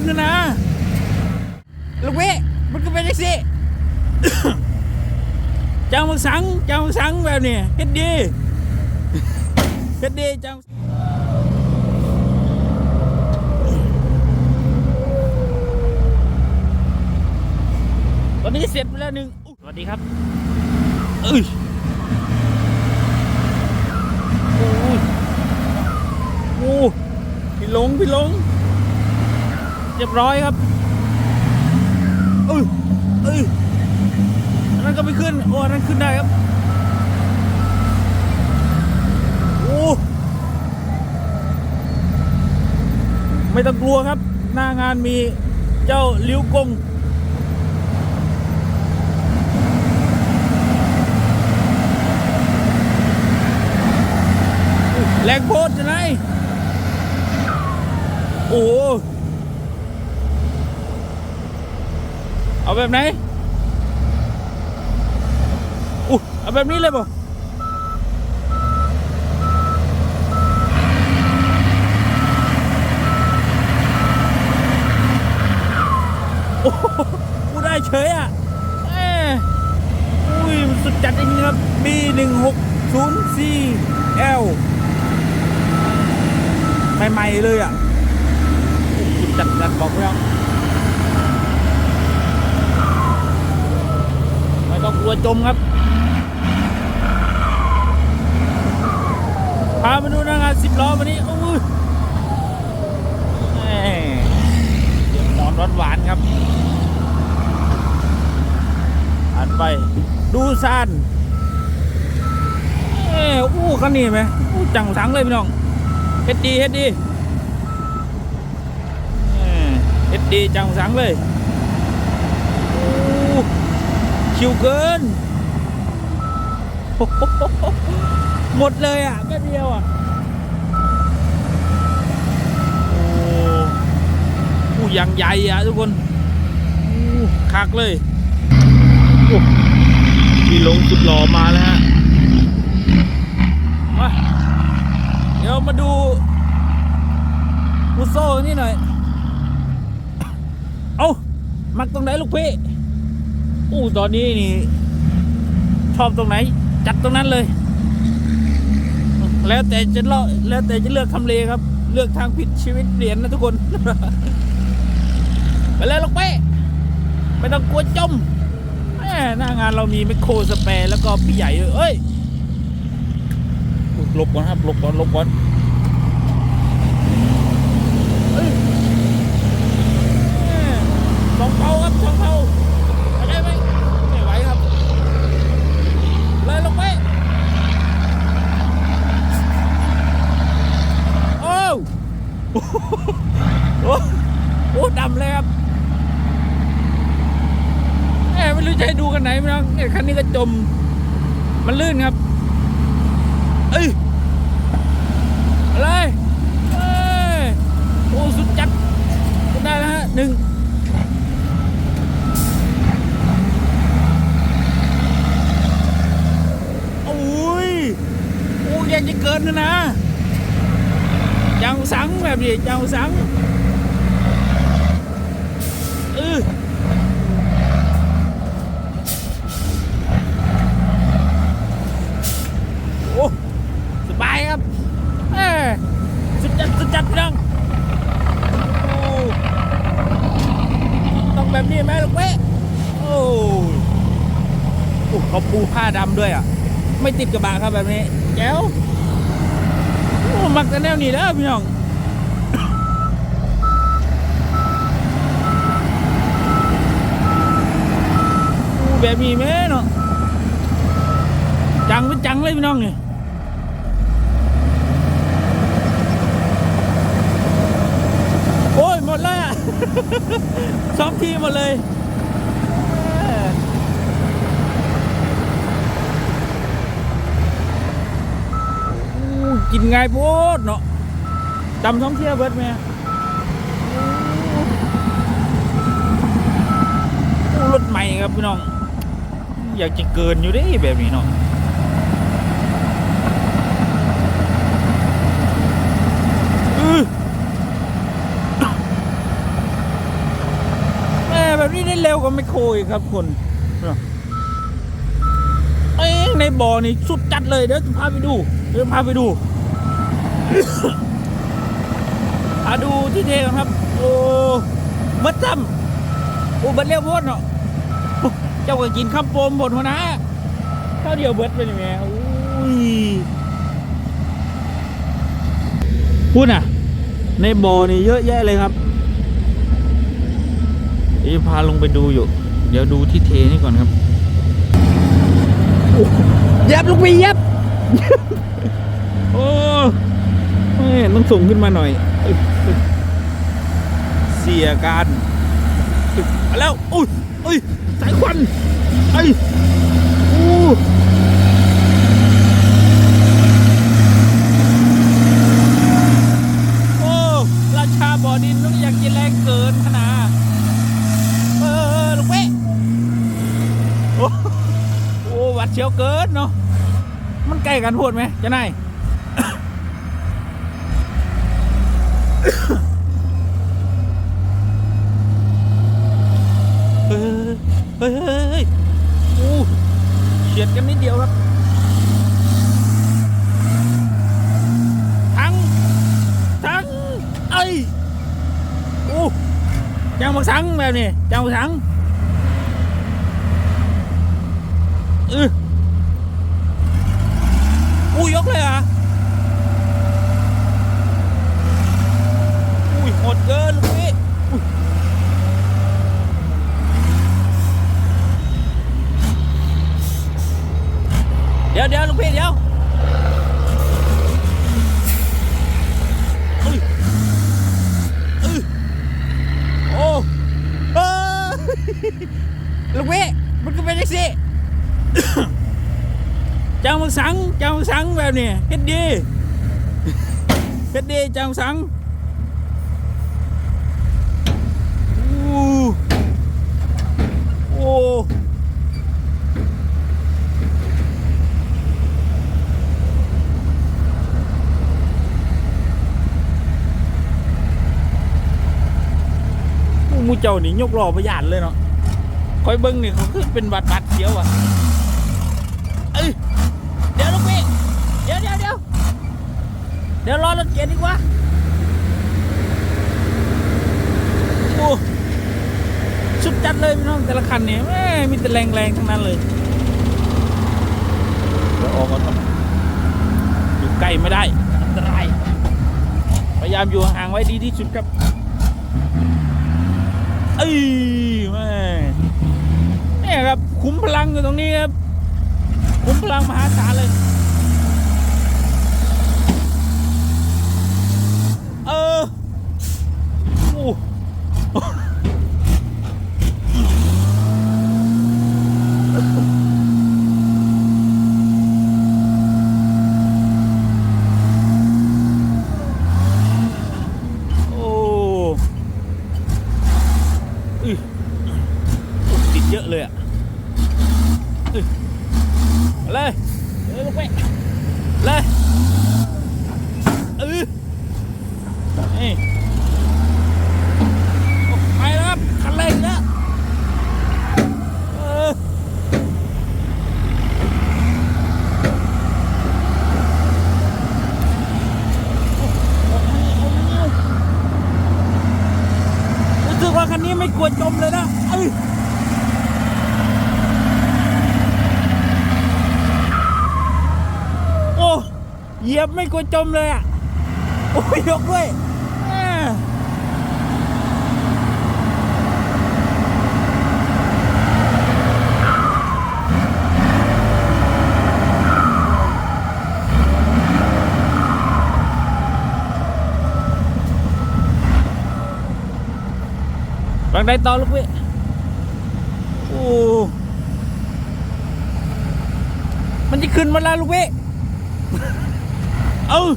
นนะนะลูกเว้มันก็เป็นจังซี่เจ้ามังสังเจ้ามังสังแบบนี้เฮ็ดดีเฮ็ดดีเจ้าตอนนี้เสร็จไปแล้วหนึ่งสวัสดีครับเอ้ยโอ้ยโอ้พี่หลงพี่หลง เรียบร้อยครับเอ้ยเอ้ยอันนั้นก็ไม่ขึ้น โอ้อันนั้นขึ้นได้ครับ โอ้ไม่ต้องกลัวครับ หน้างานมีเจ้าลิ้วกงแรงโพดจะไหนโอ้โห เอาแบบไหนอู้เอาแบบนี้เลยป่ะโอ้โหกูได้เฉยอะอุ้ยมันสุดจัดจริงๆครับ B 1 6 0 C L ใหม่ๆเลยอะ จัดจัดบอกแล้วไม่ต้อง กลัวจมครับ พามาดูนางานสิบล้อวันนี้โอ้ยเดี๋ยวนอนหวานๆครับอ่านไป ดูซานเอ้อู้คันนี้ไหมอู้จังสังเลยพี่น้องเฮ็ดดีเฮ็ดดีเฮ็ดดีจังสังเลยโอ้ ชิวเกิน หมดเลยอะแป๊บเดียวอะโอ้ผู้ยังใหญ่อะทุกคนคักเลยโอ้พี่ลงสุดหล่อมาแล้วฮะมาเดี๋ยวมาดูมูโซ่นี่หน่อย เอามักตรงไหนลูกพี่ อู้ตอนนี้นี่ชอบตรงไหน จัดตรงนั้นเลย แล้วแต่จะเลาะแล้วแต่จะเลือกทำเลครับ เลือกทางผิดชีวิตเปลี่ยนนะทุกคน ไปเลยลูกเป้ไม่ต้องกลัวจมหน้างานเรามีไมคโครสแปรแล้วก็พี่ใหญ่เอ้ยหลบก่อนครับหลบก่อนหลบก่อนเอ้ยแม่สองเผาครับสองเผาไปได้ไหมไม่ไหวครับ เลยลงไปโอ้วโอ้โหโอ้ดำเลยครับแหมไม่รู้จะให้ดูกันไหนมั้งเนี่ก็จม มันลื่นครับ เอ้ยอะไรเอ้ยโอ้สุดจัดได้แล้วฮะหนึ่งโอ้ยโอ้ยังจะเกินนะนะจังสังแบบนี้จังสังเออ สบายครับเอ้ยสุดจัดสุดจัดพี่น้องโอ้ต้องแบบนี้ไหมลูกเว้ยโอ้ยโอ้เขาปูผ้า ดำด้วยอะ ไม่ติดกระบะครับแบบนี้แจ๋วโอ้มักแต่แนวนี้แล้วพี่น้องแบบนี้แม่เนาะจังเป็นจังเลยพี่น้องนี่โอ้ยหมดเลยอะสองทีหมดเลยเอออู้ กินไงโพดเนาะจำท้องเที่ยวเบิดไหมรถใหม่ครับพี่น้อง อยากจะเกินอยู่ดิแบบนี้เนาะอื้อกว่าไม่โคอีกครับคุณเอ้ยในบ่อนี่สุดจัดเลยเดี๋ยวจะพาไปดู เดี๋ยวพาไปดู พาดูที่เทครับ โอ้มัดจำโอ้บัดเรียวโพดเนาะเจ้าก็กินข้าวโปมบนหัวนะข้าวเดียวเบิดไปนี่แม่อุ้ยพูดน่ะ ในบ่อนี่เยอะแยะเลยครับนี่พาลงไปดูอยู่ เดี๋ยวดูที่เทนี่ก่อนครับ เย็บลงไปเย็บ ต้องส่งขึ้นมาหน่อย เสียการแล้วอุ้ยอุ้ยสายควันไอ้ยอู้โอ้ราชาบ่อดินต้องอยากกินแรงเกินขนาดเออลูกเป๊ะโอ้โหวัดเชียวเกินเนาะมันใกล้กันพูดไหมจะนาย เฮ้ย เฮ้ยเฮ้ยเฮ้ยอู้เฉียดกันนิดเดียวครับ ทั้ง ทั้งเอ้ยอู้จางบักสังแบบนี้จางบักสังเอออู้ยกเลยอะอุ้ยหดเกินลูกพี่ เดี๋ยวเดี๋ยวลูกพี่เดี๋ยวเอ้ยเอ้ยโอ้เอ้ยลูกพี่มันก็เป็นยังสิเจ้ามึงสังเจ้ามึงสังแบบนี้เฮ็ดดีเฮ็ดดีเจ้ามึงสังอู้โอ้ หมู เจ้านี่ยกล้อประหยัดเลยเนาะคอยเบิ้งนี่เขาคือเป็นบัดบัดเขียวอะเอ้ยเดี๋ยวลูกพี่เดี๋ยวเดี๋ยวเดี๋ยวเดี๋ยวรอรถเกียร์ดีกว่าโอ้สุดจัดเลยพี่น้องแต่ละคันเนี่ยแม่มีแต่แรงแรงทั้งนั้นเลยเดี๋ยวออกมาครับอยู่ใกล้ไม่ได้อันตรายพยายามอยู่ห่างไว้ดีที่สุดครับ เอ้ยแม่เนี่ยครับคุ้มพลังอยู่ตรงนี้ครับคุ้มพลังมหาศาลเลย เออโอ้โอ้อื้อติดเยอะเลยอะอื้อมาเลยเดินลงไปเลยเออนี่โอ้ไปแล้วครับคันเร่งแล้วเออรู้สึกว่าคันนี้ไม่กลัวจมเลยนะเอ้ย โอ้เหยียบ ไม่กลัวจมเลยอะ โอ้ยยกด้วยแม่บางใดต่อลูกพี่โอ้มันจะขึ้นมาแล้วลูกพี่ เออ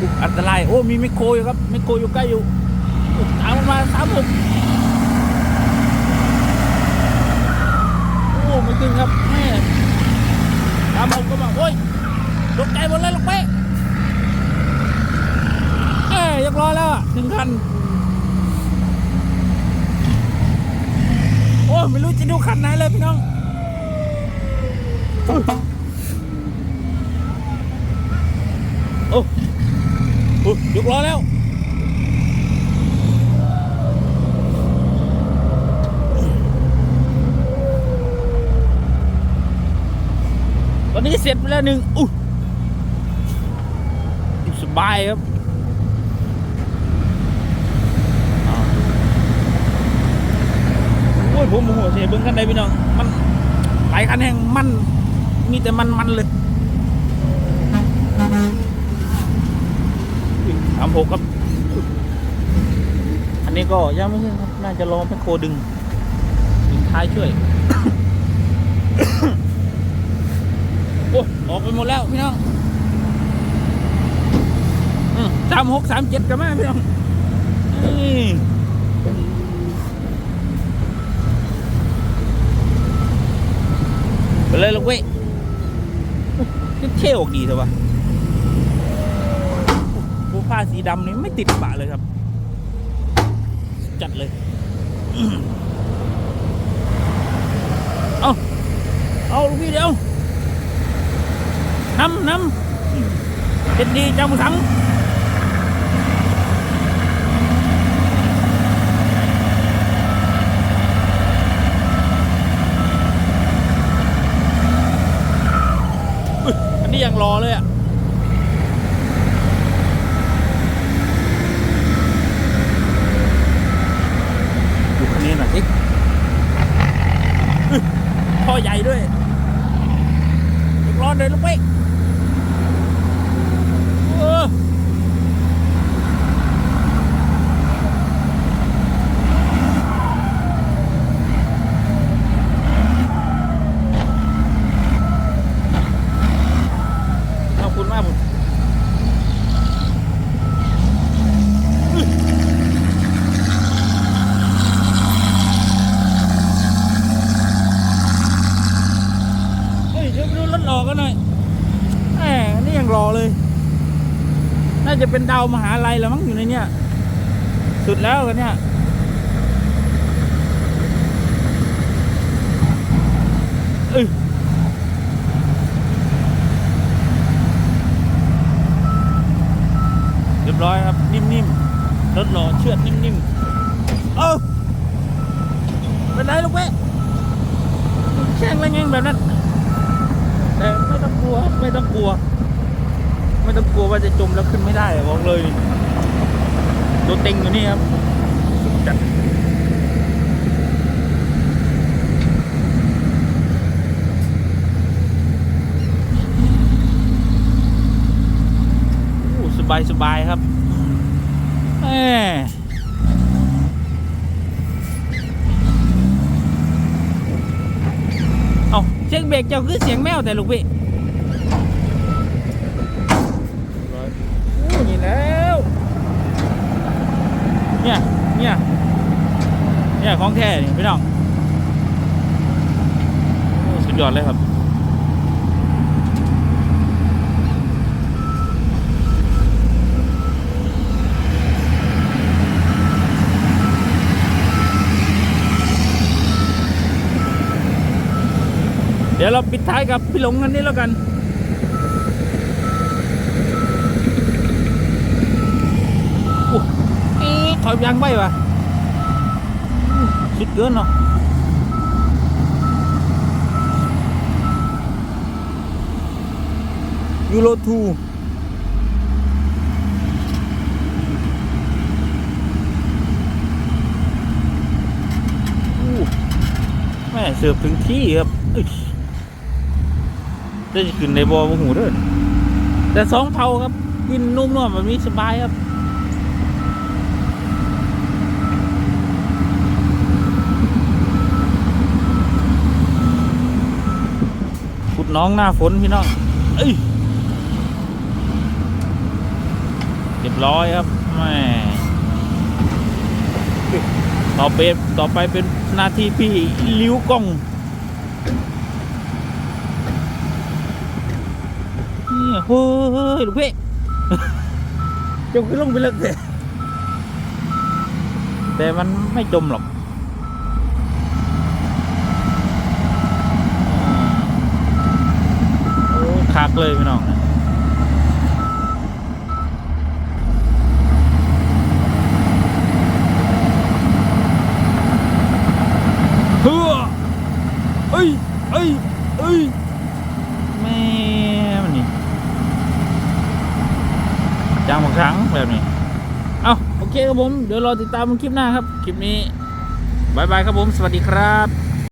อุ๊ยอันตราย โอ้ มีไมโครอยู่ครับไมโครอยู่ใกล้อยู่อุ๊ยตามมันมาสามผมโอ้ไม่ขึ้นครับแม่ตามผมก็มาโอ้ยตกใจหมดเลยลูกเป๊ะเอ้ยยกล้อแล้วอะถึงคัน โอ้ ไม่รู้จะดูคันไหนเลยพี่น้อง โอ้โอ้ยกล้อแล้วตอนนี้เสร็จไปแล้วหนึ่งอู้สบายครับโอ้ยผมโอ้โหเสียเบิ้งกันได้พี่น้อง มันหลายคันแห่งมัน มีแต่มันมันๆเลยสามหกครับ อันนี้ก็ยังไม่ขึ้นครับ น่าจะรอแมคโครดึงดึงท้ายช่วย โอ้ออกไปหมดแล้วพี่น้องสามหกสามเจ็ดกันไหมพี่น้องไปเลยลูกเว้ย เท่ออกดีเถอะวะผู้ผ้าสีดำนี่ไม่ติดปะเลยครับ จัดเลยเอาเอาลูกพี่เดี๋ยวน้ำน้ำเป็นดีจังสังอุ๊ยอันนี้ยัง รอเลยอะดูคันนี้หน่อยสิพ่อใหญ่ด้วยร้อนเลยลูกเว้ย เออขอบคุณมากผมเฮ้ยเดี๋ยวไปดูรถหลอกกันหน่อยแหมนี่ยังรอเลย น่าจะเป็นดาวมหาลัยแล้วมั้งอยู่ในเนี้ยสุดแล้วกันเนี่ยเอ้ยเรียบร้อยครับ นิ่มๆรถหล่อเชือดนิ่มๆ เออเป็นไรลูกเว้ยแช่งอะไรเงี้ยแบบนั้น แต่ไม่ต้องกลัว ไม่ต้องกลัว ไม่ต้องกลัวว่าจะจมแล้วขึ้นไม่ได้บอกเลยตัวเต็งอยู่นี่ครับสุดจัดโอ้สบายสบายครับแหมเอาเช็คเบรกเจ้าคือเสียงแมวแต่ลูกพี่ โอ้นี่แล้ว เนี่ยเนี่ยเนี่ยของแท้นี่พี่น้องสุดยอดเลยครับเดี๋ยวเราปิดท้ายกับพี่หลงกันนี้แล้วกัน อู้เอ๊ะ ถอยยางไปวะอู้สุดเกินเนาะยูโรทูอู้แม่เสิร์ฟถึงที่ครับอึ๊ยได้จะขึ้นในบอมหูเด้วยแต่สองเผาครับกินนุ่มๆแบบนี้สบายครับ น้องหน้าฝนพี่น้องเอ้ยเรียบร้อยครับแม่ต่อไปต่อไปเป็นหน้าที่พี่ลิ้วกล้องเนี่ยเฮ้ยลูกพี่จมขึ้นลงไปลึกเลยแต่มันไม่จมหรอกโอ้คัก เลยพี่น้องเฮ้อเอ้ยเอ้ยเอ้ยแม่มันนี่จางบางครั้งแบบนี้ เอาโอเคครับผม เดี๋ยวรอติดตามคลิปหน้าครับ คลิปนี้บายบายครับผม สวัสดีครับ